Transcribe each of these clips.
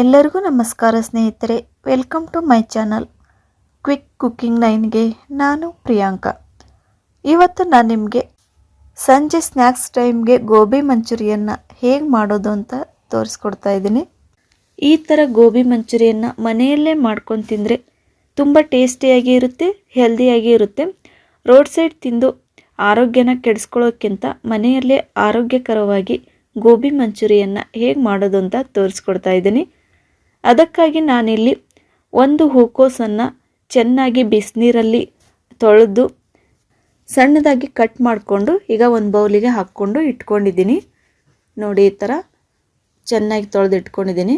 ಎಲ್ಲರಿಗೂ ನಮಸ್ಕಾರ ಸ್ನೇಹಿತರೆ welcome to my channel quick cooking ನೈನ್ಗೆ ನಾನು ಪ್ರಿಯಾಂಕಾ. ಇವತ್ತು ನಾನು ನಿಮಗೆ ಸಂಜೆ ಸ್ನ್ಯಾಕ್ಸ್ ಟೈಮ್ಗೆ ಗೋಬಿ ಮಂಚೂರಿಯನ್ನು ಹೇಗೆ ಮಾಡೋದು ಅಂತ ತೋರಿಸ್ಕೊಡ್ತಾ ಇದ್ದೀನಿ. ಈ ಥರ ಗೋಬಿ ಮಂಚೂರಿಯನ್ನು ಮನೆಯಲ್ಲೇ ಮಾಡ್ಕೊಂಡು ತಿಂದರೆ ತುಂಬ ಟೇಸ್ಟಿಯಾಗಿ ಇರುತ್ತೆ ಹೆಲ್ದಿಯಾಗಿ ಇರುತ್ತೆ. ರೋಡ್ ಸೈಡ್ ತಿಂದು ಆರೋಗ್ಯನ ಕೆಡಿಸ್ಕೊಳ್ಳೋಕ್ಕಿಂತ ಮನೆಯಲ್ಲೇ ಆರೋಗ್ಯಕರವಾಗಿ ಗೋಬಿ ಮಂಚೂರಿಯನ್ನು ಹೇಗೆ ಮಾಡೋದು ಅಂತ ತೋರಿಸ್ಕೊಡ್ತಾ ಇದ್ದೀನಿ. ಅದಕ್ಕಾಗಿ ನಾನಿಲ್ಲಿ ಒಂದು ಹೂಕೋಸನ್ನು ಚೆನ್ನಾಗಿ ಬಿಸಿನೀರಲ್ಲಿ ತೊಳೆದು ಸಣ್ಣದಾಗಿ ಕಟ್ ಮಾಡಿಕೊಂಡು ಈಗ ಒಂದು ಬೌಲಿಗೆ ಹಾಕ್ಕೊಂಡು ಇಟ್ಕೊಂಡಿದ್ದೀನಿ. ನೋಡಿ, ಈ ಥರ ಚೆನ್ನಾಗಿ ತೊಳೆದು ಇಟ್ಕೊಂಡಿದ್ದೀನಿ.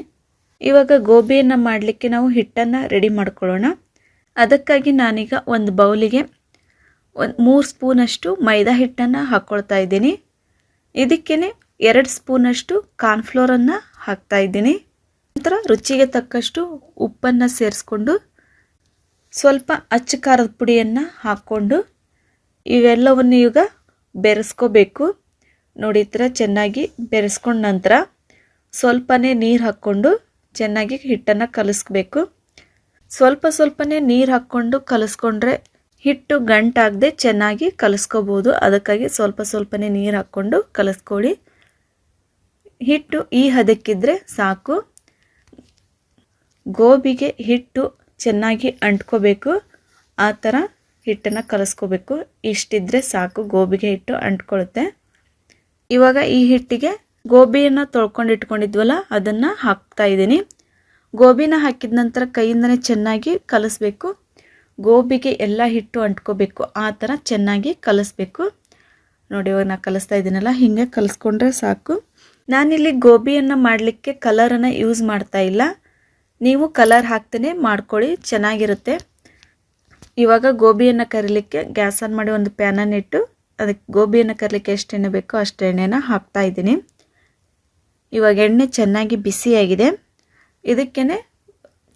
ಇವಾಗ ಗೋಬಿಯನ್ನು ಮಾಡಲಿಕ್ಕೆ ನಾವು ಹಿಟ್ಟನ್ನು ರೆಡಿ ಮಾಡ್ಕೊಳ್ಳೋಣ. ಅದಕ್ಕಾಗಿ ನಾನೀಗ ಒಂದು ಬೌಲಿಗೆ ಒಂದು ಮೂರು ಸ್ಪೂನಷ್ಟು ಮೈದಾ ಹಿಟ್ಟನ್ನು ಹಾಕ್ಕೊಳ್ತಾ ಇದ್ದೀನಿ. ಇದಕ್ಕೇ ಎರಡು ಸ್ಪೂನಷ್ಟು ಕಾರ್ನ್ಫ್ಲೋರನ್ನು ಹಾಕ್ತಾ ಇದ್ದೀನಿ. ನಂತರ ರುಚಿಗೆ ತಕ್ಕಷ್ಟು ಉಪ್ಪನ್ನು ಸೇರಿಸ್ಕೊಂಡು ಸ್ವಲ್ಪ ಅಚ್ಚ ಖಾರದ ಪುಡಿಯನ್ನು ಹಾಕ್ಕೊಂಡು ಇವೆಲ್ಲವನ್ನು ಈಗ ಬೆರೆಸ್ಕೋಬೇಕು. ನೋಡಿ ಚೆನ್ನಾಗಿ ಬೆರೆಸ್ಕೊಂಡ ನಂತರ ಸ್ವಲ್ಪನೇ ನೀರು ಹಾಕ್ಕೊಂಡು ಚೆನ್ನಾಗಿ ಹಿಟ್ಟನ್ನು ಕಲಿಸ್ಬೇಕು. ಸ್ವಲ್ಪ ಸ್ವಲ್ಪನೇ ನೀರು ಹಾಕ್ಕೊಂಡು ಕಲಿಸ್ಕೊಂಡ್ರೆ ಹಿಟ್ಟು ಗಂಟಾಗದೆ ಚೆನ್ನಾಗಿ ಕಲಿಸ್ಕೋಬೋದು. ಅದಕ್ಕಾಗಿ ಸ್ವಲ್ಪ ಸ್ವಲ್ಪನೇ ನೀರು ಹಾಕ್ಕೊಂಡು ಕಲಿಸ್ಕೊಳ್ಳಿ. ಹಿಟ್ಟು ಈ ಹದಕ್ಕಿದ್ರೆ ಸಾಕು. ಗೋಬಿಗೆ ಹಿಟ್ಟು ಚೆನ್ನಾಗಿ ಅಂಟ್ಕೋಬೇಕು. ಆ ಥರ ಹಿಟ್ಟನ್ನು ಕಲಸ್ಕೋಬೇಕು. ಇಷ್ಟಿದ್ರೆ ಸಾಕು, ಗೋಬಿಗೆ ಹಿಟ್ಟು ಅಂಟ್ಕೊಳ್ಳುತ್ತೆ ಇವಾಗ ಈ ಹಿಟ್ಟಿಗೆ ಗೋಬಿಯನ್ನು ತೊಳ್ಕೊಂಡು ಇಟ್ಕೊಂಡಿದ್ವಲ್ಲ, ಅದನ್ನು ಹಾಕ್ತಾ ಇದ್ದೀನಿ. ಗೋಬಿನ ಹಾಕಿದ ನಂತರ ಕೈಯಿಂದನೇ ಚೆನ್ನಾಗಿ ಕಲಿಸ್ಬೇಕು. ಗೋಬಿಗೆ ಎಲ್ಲ ಹಿಟ್ಟು ಅಂಟ್ಕೋಬೇಕು. ಆ ಥರ ಚೆನ್ನಾಗಿ ಕಲಿಸ್ಬೇಕು. ನೋಡಿ, ಇವಾಗ ನಾನು ಕಲಿಸ್ತಾ ಇದ್ದೀನಲ್ಲ, ಹೀಗೆ ಕಲಿಸ್ಕೊಂಡ್ರೆ ಸಾಕು. ನಾನಿಲ್ಲಿ ಗೋಬಿಯನ್ನು ಮಾಡಲಿಕ್ಕೆ ಕಲರನ್ನು ಯೂಸ್ ಮಾಡ್ತಾ ಇಲ್ಲ. ನೀವು ಕಲರ್ ಹಾಕ್ತೇನೆ, ಮಾಡ್ಕೊಳ್ಳಿ, ಚೆನ್ನಾಗಿರುತ್ತೆ. ಇವಾಗ ಗೋಬಿಯನ್ನು ಕರಿಲಿಕ್ಕೆ ಗ್ಯಾಸ್ ಆನ್ ಮಾಡಿ ಒಂದು ಪ್ಯಾನನ್ನು ಇಟ್ಟು ಅದಕ್ಕೆ ಗೋಬಿಯನ್ನು ಕರಿಲಿಕ್ಕೆ ಎಷ್ಟು ಎಣ್ಣೆ ಬೇಕೋ ಅಷ್ಟು ಎಣ್ಣೆನ ಹಾಕ್ತಾ ಇದ್ದೀನಿ. ಇವಾಗ ಎಣ್ಣೆ ಚೆನ್ನಾಗಿ ಬಿಸಿಯಾಗಿದೆ. ಇದಕ್ಕೇ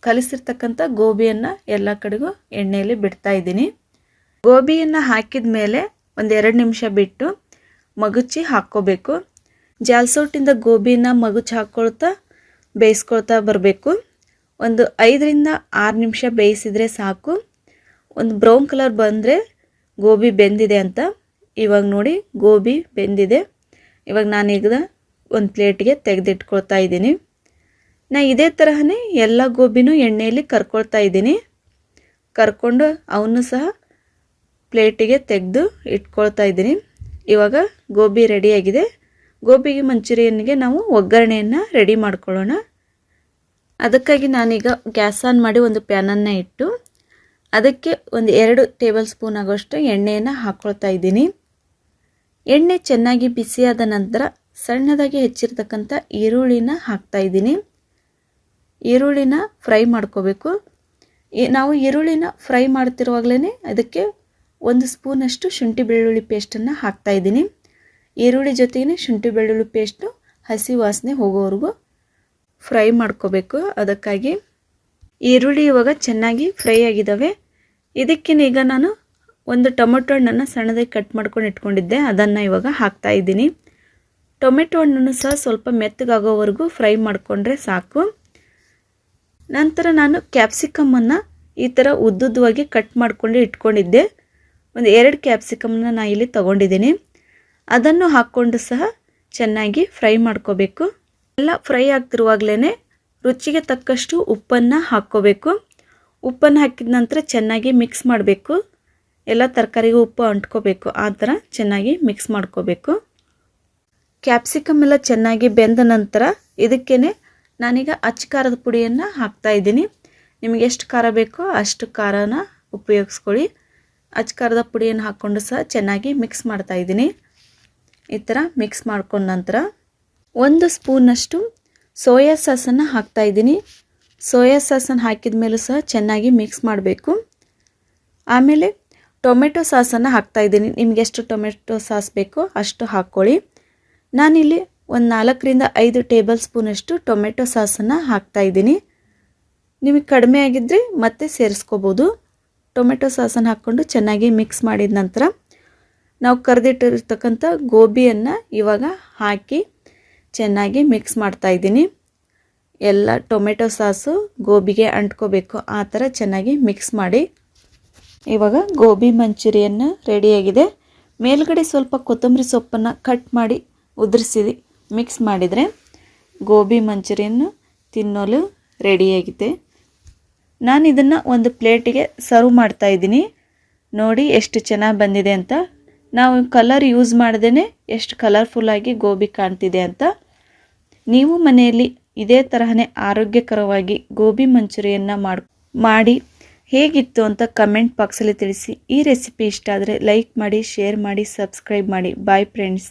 ಕಲಿಸಿರ್ತಕ್ಕಂಥ ಗೋಬಿಯನ್ನು ಎಲ್ಲ ಕಡೆಗೂ ಎಣ್ಣೆಯಲ್ಲಿ ಬಿಡ್ತಾ ಇದ್ದೀನಿ. ಗೋಬಿಯನ್ನು ಹಾಕಿದ ಮೇಲೆ ಒಂದು ಎರಡು ನಿಮಿಷ ಬಿಟ್ಟು ಮಗುಚಿ ಹಾಕ್ಕೋಬೇಕು. ಜಾಲ್ಸೋಟಿಂದ ಗೋಬಿನ ಮಗುಚಿ ಹಾಕ್ಕೊಳ್ತಾ ಬೇಯಿಸ್ಕೊಳ್ತಾ ಬರಬೇಕು. ಒಂದು ಐದರಿಂದ ಆರು ನಿಮಿಷ ಬೇಯಿಸಿದರೆ ಸಾಕು. ಒಂದು ಬ್ರೌನ್ ಕಲರ್ ಬಂದರೆ ಗೋಬಿ ಬೆಂದಿದೆ ಅಂತ. ಇವಾಗ ನೋಡಿ ಗೋಬಿ ಬೆಂದಿದೆ. ಇವಾಗ ನಾನೀಗ ಒಂದು ಪ್ಲೇಟ್ಗೆ ತೆಗೆದಿಟ್ಕೊಳ್ತಾ ಇದ್ದೀನಿ. ನಾ ಇದೇ ತರಹನೇ ಎಲ್ಲ ಗೋಬಿನೂ ಎಣ್ಣೆಯಲ್ಲಿ ಕರ್ಕೊಳ್ತಾ ಇದ್ದೀನಿ. ಕರ್ಕೊಂಡು ಅವನು ಸಹ ಪ್ಲೇಟಿಗೆ ತೆಗೆದು ಇಟ್ಕೊಳ್ತಾ ಇದ್ದೀನಿ. ಇವಾಗ ಗೋಬಿ ರೆಡಿಯಾಗಿದೆ ಗೋಬಿಗೆ ಮಂಚೂರಿಯನ್ಗೆ ನಾವು ಒಗ್ಗರಣೆಯನ್ನು ರೆಡಿ ಮಾಡ್ಕೊಳ್ಳೋಣ. ಅದಕ್ಕಾಗಿ ನಾನೀಗ ಗ್ಯಾಸ್ ಆನ್ ಮಾಡಿ ಒಂದು ಪ್ಯಾನನ್ನು ಇಟ್ಟು ಅದಕ್ಕೆ ಒಂದು ಎರಡು ಟೇಬಲ್ ಸ್ಪೂನ್ ಆಗೋಷ್ಟು ಎಣ್ಣೆಯನ್ನು ಹಾಕ್ಕೊಳ್ತಾ ಇದ್ದೀನಿ. ಎಣ್ಣೆ ಚೆನ್ನಾಗಿ ಬಿಸಿಯಾದ ನಂತರ ಸಣ್ಣದಾಗಿ ಹೆಚ್ಚಿರ್ತಕ್ಕಂಥ ಈರುಳ್ಳಿನ ಹಾಕ್ತಾ ಇದ್ದೀನಿ. ಈರುಳ್ಳಿನ ಫ್ರೈ ಮಾಡ್ಕೋಬೇಕು. ನಾವು ಈರುಳ್ಳಿನ ಫ್ರೈ ಮಾಡ್ತಿರುವಾಗಲೇ ಅದಕ್ಕೆ ಒಂದು ಸ್ಪೂನಷ್ಟು ಶುಂಠಿ ಬೆಳ್ಳುಳ್ಳಿ ಪೇಸ್ಟನ್ನು ಹಾಕ್ತಾ ಇದ್ದೀನಿ. ಈರುಳ್ಳಿ ಜೊತೆಗೆ ಶುಂಠಿ ಬೆಳ್ಳುಳ್ಳಿ ಪೇಸ್ಟು ಹಸಿ ವಾಸನೆ ಹೋಗೋವರೆಗೂ ಫ್ರೈ ಮಾಡ್ಕೋಬೇಕು. ಅದಕ್ಕಾಗಿ ಈರುಳ್ಳಿ ಇವಾಗ ಚೆನ್ನಾಗಿ ಫ್ರೈ ಆಗಿದ್ದಾವೆ ಇದಕ್ಕಿನ ಈಗ ನಾನು ಒಂದು ಟೊಮೆಟೊ ಹಣ್ಣನ್ನು ಸಣ್ಣದಾಗಿ ಕಟ್ ಮಾಡ್ಕೊಂಡು ಇಟ್ಕೊಂಡಿದ್ದೆ. ಅದನ್ನು ಇವಾಗ ಹಾಕ್ತಾ ಇದ್ದೀನಿ. ಟೊಮೆಟೊ ಹಣ್ಣನ್ನು ಸಹ ಸ್ವಲ್ಪ ಮೆತ್ತಗಾಗೋವರೆಗೂ ಫ್ರೈ ಮಾಡಿಕೊಂಡ್ರೆ ಸಾಕು. ನಂತರ ನಾನು ಕ್ಯಾಪ್ಸಿಕಮನ್ನು ಈ ಥರ ಉದ್ದುದ್ದವಾಗಿ ಕಟ್ ಮಾಡಿಕೊಂಡು ಇಟ್ಕೊಂಡಿದ್ದೆ. ಒಂದು ಎರಡು ಕ್ಯಾಪ್ಸಿಕಮನ್ನ ನಾನು ಇಲ್ಲಿ ತೊಗೊಂಡಿದ್ದೀನಿ. ಅದನ್ನು ಹಾಕ್ಕೊಂಡು ಸಹ ಚೆನ್ನಾಗಿ ಫ್ರೈ ಮಾಡ್ಕೋಬೇಕು. ಎಲ್ಲ ಫ್ರೈ ಆಗ್ತಿರುವಾಗಲೇ ರುಚಿಗೆ ತಕ್ಕಷ್ಟು ಉಪ್ಪನ್ನು ಹಾಕ್ಕೋಬೇಕು. ಉಪ್ಪನ್ನು ಹಾಕಿದ ನಂತರ ಚೆನ್ನಾಗಿ ಮಿಕ್ಸ್ ಮಾಡಬೇಕು. ಎಲ್ಲ ತರಕಾರಿಗೂ ಉಪ್ಪು ಅಂಟ್ಕೋಬೇಕು. ಆ ಥರ ಚೆನ್ನಾಗಿ ಮಿಕ್ಸ್ ಮಾಡ್ಕೋಬೇಕು. ಕ್ಯಾಪ್ಸಿಕಮ್ ಎಲ್ಲ ಚೆನ್ನಾಗಿ ಬೆಂದ ನಂತರ ಇದಕ್ಕೇ ನಾನೀಗ ಅಚ್ಚ ಖಾರದ ಪುಡಿಯನ್ನು ಹಾಕ್ತಾ ಇದ್ದೀನಿ. ನಿಮಗೆ ಎಷ್ಟು ಖಾರ ಬೇಕೋ ಅಷ್ಟು ಖಾರನ ಉಪಯೋಗಿಸ್ಕೊಳ್ಳಿ. ಅಚ್ಚ ಖಾರದ ಪುಡಿಯನ್ನು ಹಾಕ್ಕೊಂಡು ಸಹ ಚೆನ್ನಾಗಿ ಮಿಕ್ಸ್ ಮಾಡ್ತಾ ಇದ್ದೀನಿ. ಈ ಥರ ಮಿಕ್ಸ್ ಮಾಡ್ಕೊಂಡ ನಂತರ ಒಂದು ಸ್ಪೂನಷ್ಟು ಸೋಯಾ ಸಾಸನ್ನು ಹಾಕ್ತಾ ಇದ್ದೀನಿ. ಸೋಯಾ ಸಾಸನ್ನು ಹಾಕಿದ ಮೇಲೂ ಸಹ ಚೆನ್ನಾಗಿ ಮಿಕ್ಸ್ ಮಾಡಬೇಕು. ಆಮೇಲೆ ಟೊಮೆಟೊ ಸಾಸನ್ನು ಹಾಕ್ತಾ ಇದ್ದೀನಿ. ನಿಮ್ಗೆ ಎಷ್ಟು ಟೊಮೆಟೊ ಸಾಸ್ ಬೇಕೋ ಅಷ್ಟು ಹಾಕ್ಕೊಳ್ಳಿ. ನಾನಿಲ್ಲಿ ಒಂದು ನಾಲ್ಕರಿಂದ ಐದು ಟೇಬಲ್ ಸ್ಪೂನಷ್ಟು ಟೊಮೆಟೊ ಸಾಸನ್ನು ಹಾಕ್ತಾ ಇದ್ದೀನಿ. ನಿಮಗೆ ಕಡಿಮೆ ಆಗಿದ್ದರೆ ಮತ್ತೆ ಸೇರಿಸ್ಕೋಬೋದು. ಟೊಮೆಟೊ ಸಾಸನ್ನು ಹಾಕ್ಕೊಂಡು ಚೆನ್ನಾಗಿ ಮಿಕ್ಸ್ ಮಾಡಿದ ನಂತರ ನಾವು ಕರೆದಿಟ್ಟಿರ್ತಕ್ಕಂಥ ಗೋಬಿಯನ್ನು ಇವಾಗ ಹಾಕಿ ಚೆನ್ನಾಗಿ ಮಿಕ್ಸ್ ಮಾಡ್ತಾ ಇದ್ದೀನಿ. ಎಲ್ಲ ಟೊಮೆಟೊ ಸಾಸು ಗೋಬಿಗೆ ಅಂಟ್ಕೋಬೇಕು. ಆ ಥರ ಚೆನ್ನಾಗಿ ಮಿಕ್ಸ್ ಮಾಡಿ. ಇವಾಗ ಗೋಬಿ ಮಂಚೂರಿಯನ್ ರೆಡಿಯಾಗಿದೆ ಮೇಲ್ಗಡೆ ಸ್ವಲ್ಪ ಕೊತ್ತಂಬರಿ ಸೊಪ್ಪನ್ನು ಕಟ್ ಮಾಡಿ ಉದುರಿಸಿ ಮಿಕ್ಸ್ ಮಾಡಿದರೆ ಗೋಬಿ ಮಂಚೂರಿಯನ್ನು ತಿನ್ನಲು ರೆಡಿಯಾಗಿದೆ ನಾನು ಇದನ್ನು ಒಂದು ಪ್ಲೇಟಿಗೆ ಸರ್ವ್ ಮಾಡ್ತಾ ಇದ್ದೀನಿ. ನೋಡಿ ಎಷ್ಟು ಚೆನ್ನಾಗಿ ಬಂದಿದೆ ಅಂತ. ನಾವು ಕಲರ್ ಯೂಸ್ ಮಾಡ್ದೇ ಎಷ್ಟು ಕಲರ್ಫುಲ್ಲಾಗಿ ಗೋಬಿ ಕಾಣ್ತಿದೆ ಅಂತ. ನೀವು ಮನೆಯಲ್ಲಿ ಇದೇ ತರಹನೇ ಆರೋಗ್ಯಕರವಾಗಿ ಗೋಬಿ ಮಂಚೂರಿಯನ್ನು ಮಾಡಿ ಮಾಡಿ ಹೇಗಿತ್ತು ಅಂತ ಕಮೆಂಟ್ ಬಾಕ್ಸಲ್ಲಿ ತಿಳಿಸಿ. ಈ ರೆಸಿಪಿ ಇಷ್ಟ ಆದರೆ ಲೈಕ್ ಮಾಡಿ, ಶೇರ್ ಮಾಡಿ, ಸಬ್ಸ್ಕ್ರೈಬ್ ಮಾಡಿ. Bye friends